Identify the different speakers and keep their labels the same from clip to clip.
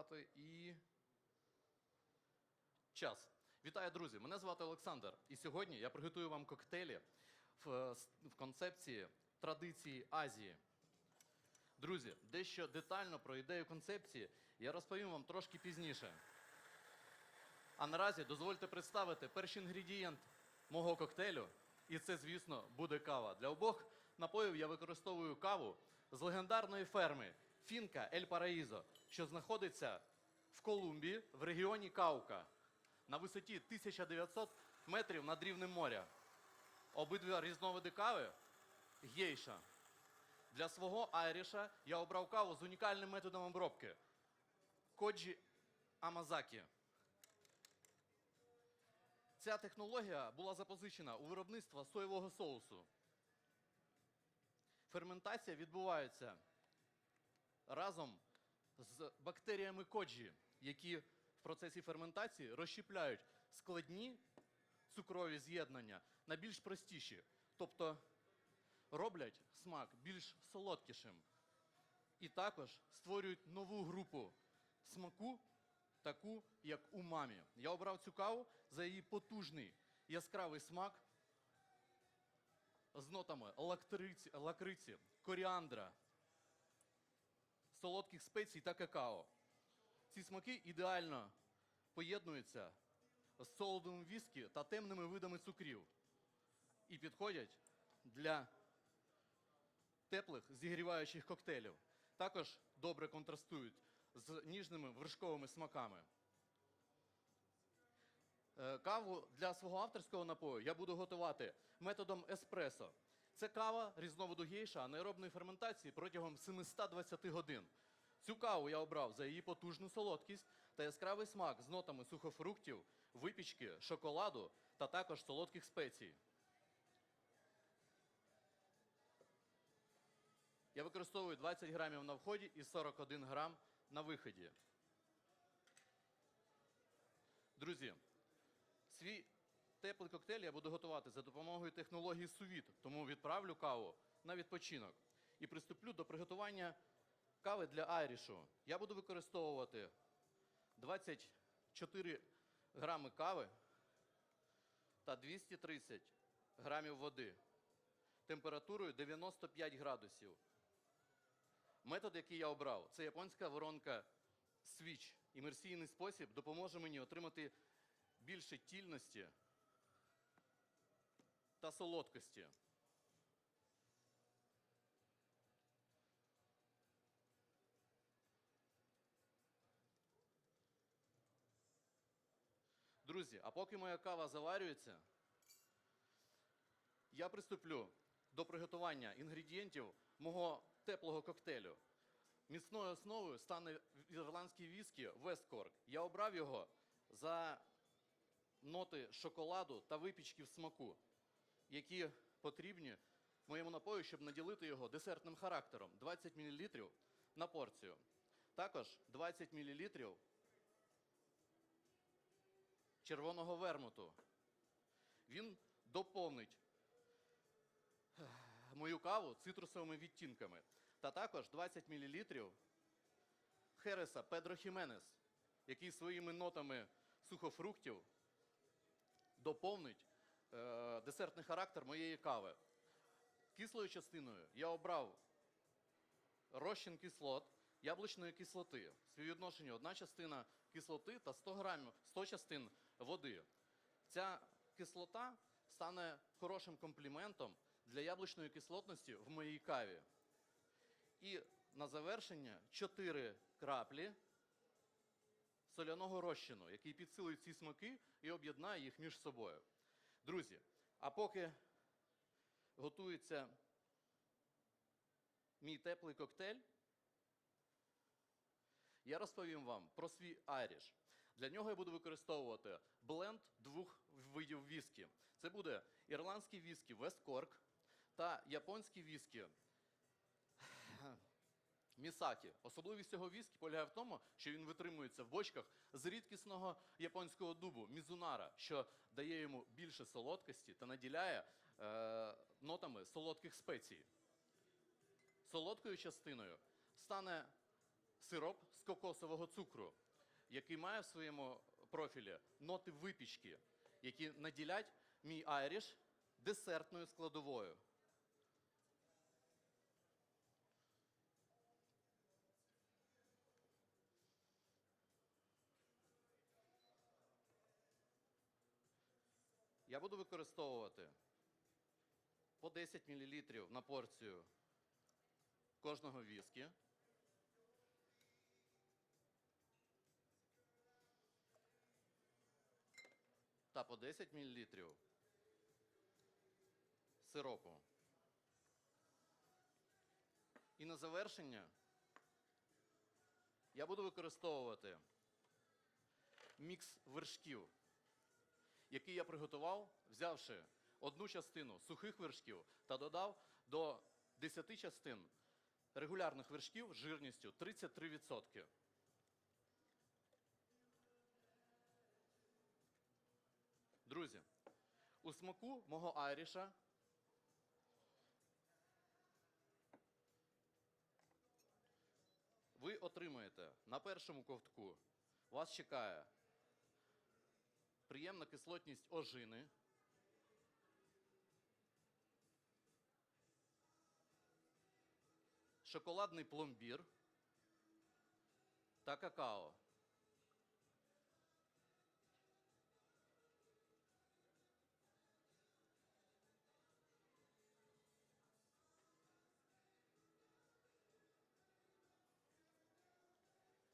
Speaker 1: записати і. Час. Вітаю, друзі! Мене звати Олександр. І сьогодні я приготую вам коктейлі в, в концепції традиції Азії. Друзі, дещо детально про ідею концепції я розповім вам трошки пізніше. А наразі дозвольте представити перший інгредієнт мого коктейлю. І це, звісно, буде кава. Для обох напоїв я використовую каву з легендарної ферми Фінка Ель Параїзо, що знаходиться в Колумбії в регіоні Каука на висоті 1900 метрів над рівнем моря. Обидва різновиди кави гейша. Для свого айріша я обрав каву з унікальним методом обробки Коджі Амазакі. Ця технологія була запозичена у виробництва соєвого соусу. Ферментація відбувається разом з бактеріями коджі, які в процесі ферментації розщіпляють складні цукрові з'єднання на більш простіші, тобто роблять смак більш солодкішим. І також створюють нову групу смаку, таку як умамі. Я обрав цю каву за її потужний яскравий смак з нотами лактриці, лакриці, коріандра, солодких спецій та какао. Ці смаки ідеально поєднуються з солодовим віскі та темними видами цукрів і підходять для теплих зігріваючих коктейлів. Також добре контрастують з ніжними вершковими смаками. Е, Каву для свого авторського напою я буду готувати методом еспресо. Це кава різновиду гейша анаеробної ферментації протягом 720 годин. Цю каву я обрав за її потужну солодкість та яскравий смак з нотами сухофруктів, випічки, шоколаду та також солодких спецій. Я використовую 20 грамів на вході і 41 грам на виході. Друзі, свій теплий коктейль я буду готувати за допомогою технології сувіт, тому відправлю каву на відпочинок і приступлю до приготування кави для айрішу. Я буду використовувати 24 грами кави та 230 грамів води температурою 95 градусів. Метод, який я обрав, це японська воронка свіч. Імерсійний спосіб допоможе мені отримати більше тільності та солодкості. Друзі, а поки моя кава заварюється, я приступлю до приготування інгредієнтів мого теплого коктейлю. Міцною основою стане ірландський віскі Westcork. Я обрав його за ноти шоколаду та випічки в смаку, які потрібні моєму напою, щоб наділити його десертним характером. 20 мл на порцію. Також 20 мл червоного вермуту. Він доповнить мою каву цитрусовими відтінками. Та також 20 мл Хереса Педро Хіменес, який своїми нотами сухофруктів доповнить е, десертний характер моєї кави. Кислою частиною я обрав розчин кислот яблучної кислоти. В співвідношенні одна частина кислоти та 100 грамів, 100 частин води. Ця кислота стане хорошим компліментом для яблучної кислотності в моїй каві. І на завершення 4 краплі соляного розчину, який підсилить ці смаки і об'єднає їх між собою. Друзі, а поки готується мій теплий коктейль, я розповім вам про свій айріш. Для нього я буду використовувати бленд двох видів віскі. Це буде ірландський віскі Cork та японський віскі Місакі. Особливість цього віскі полягає в тому, що він витримується в бочках з рідкісного японського дубу мізунара, що дає йому більше солодкості та наділяє е, нотами солодких спецій. Солодкою частиною стане сироп з кокосового цукру, який має в своєму профілі ноти випічки, які наділять мій айріш десертною складовою. Я буду використовувати по 10 мл на порцію кожного віскі. Та по 10 мл сиропу. І на завершення я буду використовувати мікс вершків який я приготував, взявши одну частину сухих вершків та додав до 10 частин регулярних вершків жирністю 33%. Друзі, у смаку мого айріша ви отримаєте на першому ковтку. Вас чекає приємна кислотність ожини. Шоколадний пломбір та какао.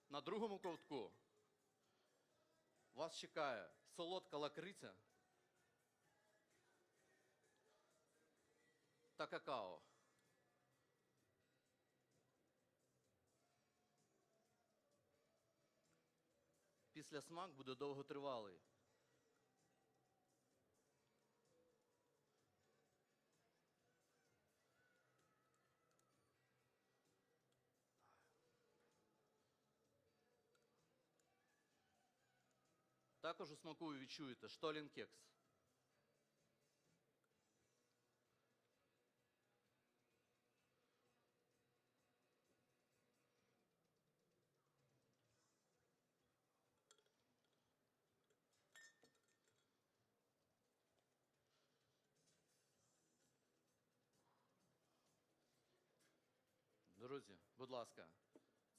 Speaker 1: На другому ковтку вас чекає солодка лакриця та какао. Після смак буде довготривалий. Також у смаку ви відчуєте штолін кекс. Друзі, будь ласка,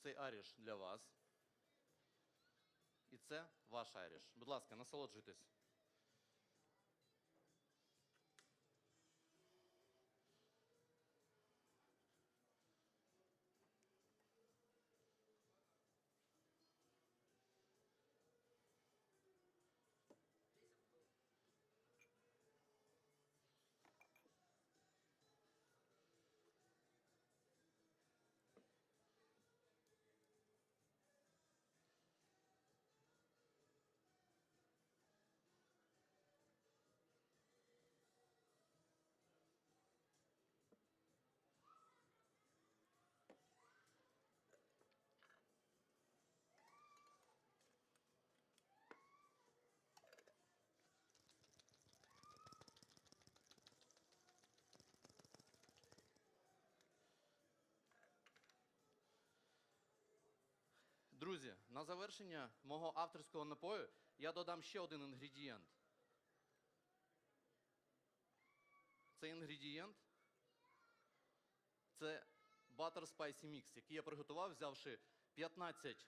Speaker 1: цей аріш для вас. І це ваш айріш. Будь ласка, насолоджуйтесь. Друзі, на завершення мого авторського напою я додам ще один інгредієнт. Цей інгредієнт це Butter Spicy Mix, який я приготував, взявши 15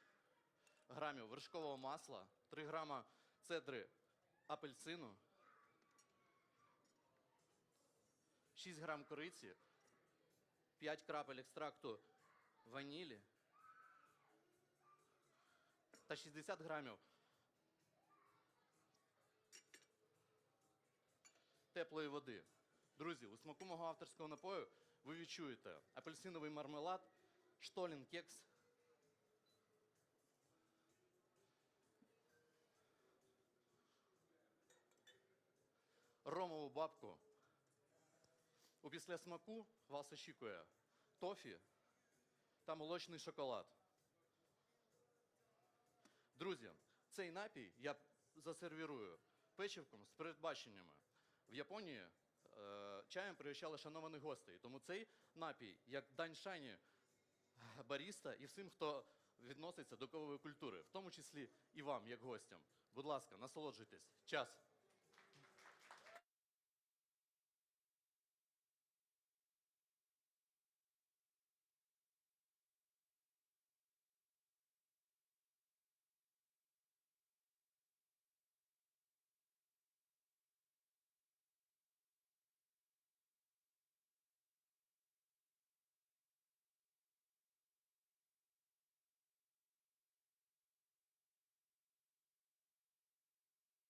Speaker 1: грамів вершкового масла, 3 грама цедри апельсину, 6 грам кориці, 5 крапель екстракту ванілі та 60 грамів теплої води. Друзі, у смаку мого авторського напою ви відчуєте апельсиновий мармелад, штолін кекс, ромову бабку. У післясмаку вас очікує тофі та молочний шоколад. Друзі, цей напій я засервірую печивком з передбаченнями. В Японії е, чаєм пригощали шанованих гостей. Тому цей напій, як дань шані баріста і всім, хто відноситься до кавової культури, в тому числі і вам, як гостям. Будь ласка, насолоджуйтесь. Час.